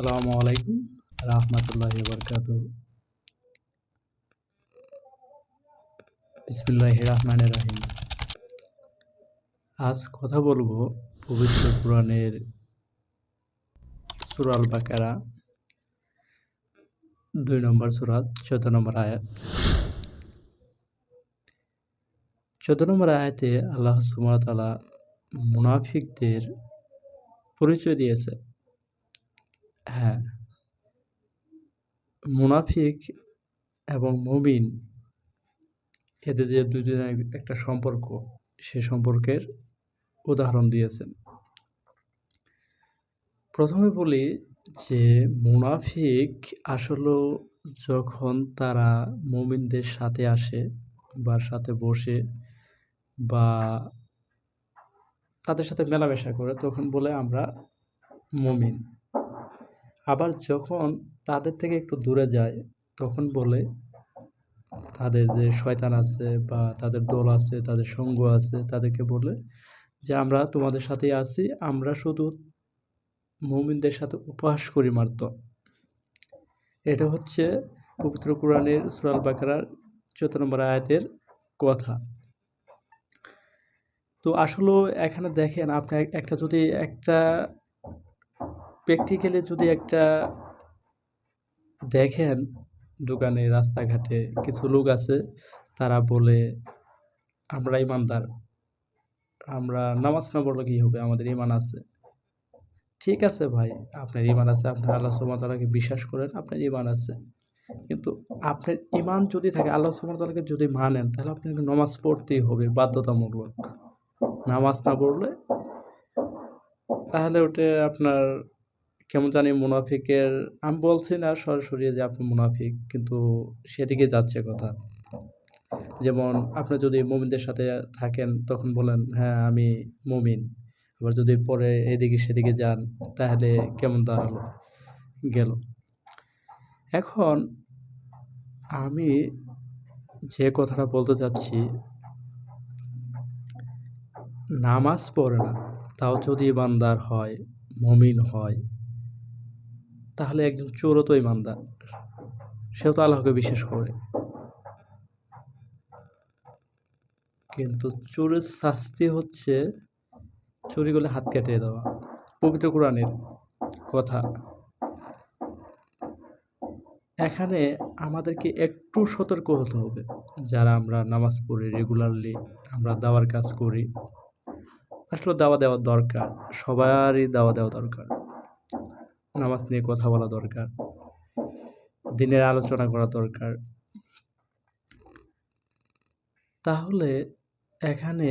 আসসালামু আলাইকুম রহমতুল্লাহ বরকাত বিসমুল্লাহ রহমান রাহিম। আজ কথা বলব পবিত্র পুরাণের সুরাল বাকারা দুই নম্বর সুরাত চোদ্দ নম্বর আয়াত। চোদ্দ নম্বর আয়াতে আল্লাহ সুমতালা মুনাফিকদের পরিচয় দিয়েছে হ্যাঁ। মুনাফিক এবং মুমিন এদের যে দুজনের একটা সম্পর্ক, সে সম্পর্কের উদাহরণ দিয়েছেন। প্রথমে বলি যে মুনাফিক আসলে যখন তারা মুমিনদের সাথে আসে বা সাথে বসে বা তাদের সাথে মেলামেশা করে, তখন বলে আমরা মুমিন। আবার যখন তাদের থেকে একটু দূরে যায়, তখন বলে তাদের যে শয়তান আছে বা তাদের দল আছে, তাদের সঙ্গ আছে, তাদেরকে বলে যে আমরা তোমাদের সাথেই আছি, আমরা শুধু মৌমিনদের সাথে উপহাস করি মারত এটা হচ্ছে পবিত্র কোরআনের সুরাল বাকারার চোদ্দ নম্বর আয়াতের কথা। তো আসলে এখানে দেখেন, আপনি একটা যদি একটা প্র্যাকটিক্যালি যদি একটা দেখেন দোকানে, রাস্তাঘাটে কিছু লোক আছে, তারা বলে, আমরা ইমানদার। আমরা নামাজ না পড়লে কী হবে? আমাদের ইমান আছে। ঠিক আছে ভাই, আপনার ইমান আছে, আপনার আল্লাহ সুমতালাকে বিশ্বাস করেন, আপনার ইমান আছে। কিন্তু আপনার ইমান যদি থাকে, আল্লাহ সুমতালাকে যদি মানেন, তাহলে আপনাকে নামাজ পড়তেই হবে, বাধ্যতামূলক। নামাজ না পড়লে, তাহলে ওটা আপনার কেমন জানি মুনাফিকের, আমি বলছি না সরাসরি যে আপনি মুনাফিক, কিন্তু সেদিকে যাচ্ছে কথা। যেমন আপনি যদি মুমিনদের সাথে থাকেন, তখন বলেন হ্যাঁ আমি মুমিন। আবার যদি পরে এদিকে সেদিকে যান, তাহলে কেমন দাঁড়াল? গেল। এখন আমি যে কথাটা বলতে চাচ্ছি, নামাজ পড়ে না, তাও যদি ইমানদার হয়, মমিন হয় তাহলে একজন চোরও তো ইমানদার। সেও তো আল্লাহকে বিশ্বাস করে। কিন্তু চোরের শাস্তি হচ্ছে চুরি করলে হাত কেটে দেওয়া। পবিত্র কোরআনের কথা। এখানে আমাদেরকে একটু সতর্ক হতে হবে। যারা আমরা নামাজ পড়ি রেগুলারলি আমরা দাওয়ার কাজ করি, আসলে দাওয়া দেওয়ার দরকার, সবারই দাওয়া দেওয়া দরকার। নামাজ নিয়ে কথা বলা দরকার দিনের আলোচনা করা দরকার। তাহলে এখানে